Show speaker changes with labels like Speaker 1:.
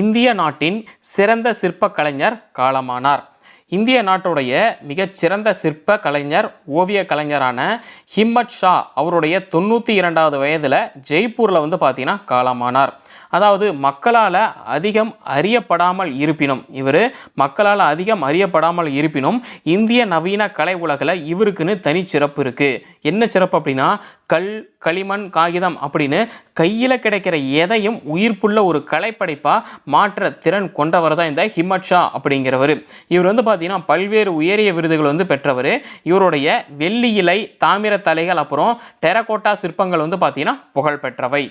Speaker 1: இந்திய நாட்டின் சிறந்த சிற்ப கலைஞர் காலமானார். இந்திய நாட்டுடைய மிகச்சிறந்த சிற்ப கலைஞர் ஓவிய கலைஞரான ஹிம்மத் ஷா அவருடைய தொண்ணூற்றி இரண்டாவது வயதில் ஜெய்ப்பூரில் வந்து பார்த்தீங்கன்னா காலமானார். அதாவது மக்களால் அதிகம் அறியப்படாமல் இருப்பினும் இவர் மக்களால் அதிகம் அறியப்படாமல் இருப்பினும் இந்திய நவீன கலை உலகில் இவருக்குன்னு தனிச்சிறப்பு இருக்குது என்ன சிறப்பு அப்படின்னா கல் களிமண் காகிதம் அப்படின்னு கையில் கிடைக்கிற எதையும் உயிர்ப்புள்ள ஒரு கலைப்படைப்பாக மாற்ற திறன் கொண்டவர் தான் இந்த ஹிமத் ஷா அப்படிங்கிறவர். இவர் வந்து பார்த்திங்கன்னா பல்வேறு உயரிய விருதுகள் வந்து பெற்றவர். இவருடைய வெள்ளி இலை தாமிர தலைகள் அப்புறம் டெரகோட்டா சிற்பங்கள் வந்து பார்த்தீங்கன்னா புகழ் பெற்றவை.